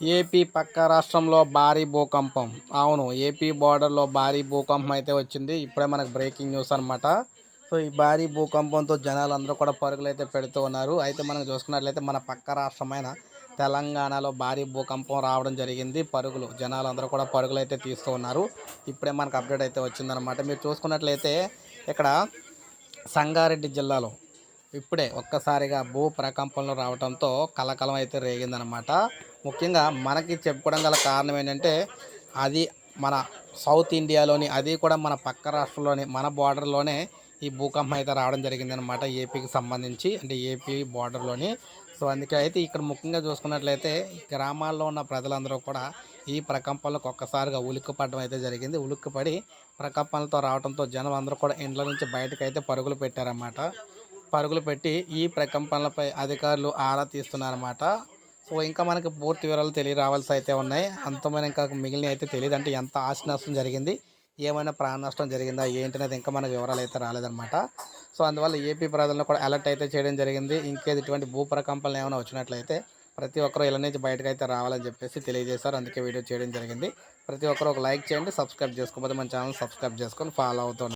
AP పక్క రాష్ట్రంలో భారీ భూకంపం. అవును ఏపీ బోర్డర్లో భారీ భూకంపం అయితే వచ్చింది. ఇప్పుడే మనకు బ్రేకింగ్ న్యూస్ అనమాట సో ఈ భారీ భూకంపంతో జనాలు అందరూ కూడా పరుగులు అయితే పెడుతూ ఉన్నారు. అయితే మనం చూసుకున్నట్లయితే మన పక్క రాష్ట్రమైన తెలంగాణలో భారీ భూకంపం రావడం జరిగింది. పరుగులు జనాలు అందరూ కూడా పరుగులు అయితే తీస్తూ ఉన్నారు. ఇప్పుడే మనకు అప్డేట్ అయితే వచ్చిందనమాట మీరు చూసుకున్నట్లయితే ఇక్కడ సంగారెడ్డి జిల్లాలో ఇప్పుడే ఒక్కసారిగా భూ ప్రకంపనలు రావడంతో కలకలం అయితే రేగిందనమాట ముఖ్యంగా మనకి చెప్పుకోవడం గల కారణం ఏంటంటే అది మన సౌత్ ఇండియాలోని అది కూడా మన పక్క రాష్ట్రంలోని మన బార్డర్లోనే ఈ భూకంపం అయితే రావడం జరిగిందనమాట ఏపీకి సంబంధించి అంటే ఏపీ బార్డర్లోని. సో అందుకే అయితే ఇక్కడ ముఖ్యంగా చూసుకున్నట్లయితే గ్రామాల్లో ఉన్న ప్రజలందరూ కూడా ఈ ప్రకంపనలకు ఒక్కసారిగా ఉలిక్కిపడడం అయితే జరిగింది. ఉలిక్కిపడి ప్రకంపనలతో రావడంతో జనం అందరూ కూడా ఇండ్ల నుంచి బయటకు అయితే పరుగులు పెట్టారన్నమాట. పరుగులు పెట్టి ఈ ప్రకంపనలపై అధికారులు ఆరా తీస్తున్నారన్నమాట. సో ఇంకా మనకి పూర్తి వివరాలు తెలియ రావాల్సి అయితే ఉన్నాయి. అంతమైన ఇంకా మిగిలిన అయితే తెలియదు అంటే ఎంత ఆశ నష్టం జరిగింది ఏమైనా ప్రాణ నష్టం జరిగిందా ఏంటనేది ఇంకా మనకు వివరాలు అయితే రాలేదన్నమాట. సో అందువల్ల ఏపీ ప్రజలను కూడా అలర్ట్ అయితే చేయడం జరిగింది. ఇంకేది ఇటువంటి భూప్రకంపనలు ఏమైనా వచ్చినట్లయితే ప్రతి ఒక్కరూ ఇళ్ళ నుంచి బయటకు అయితే రావాలని చెప్పేసి తెలియజేశారు. అందుకే వీడియో చేయడం జరిగింది. ప్రతి ఒక్కరు ఒక లైక్ చేయండి సబ్స్క్రైబ్ చేసుకోకపోతే మన ఛానల్ సబ్స్క్రైబ్ చేసుకొని ఫాలో అవుతుంది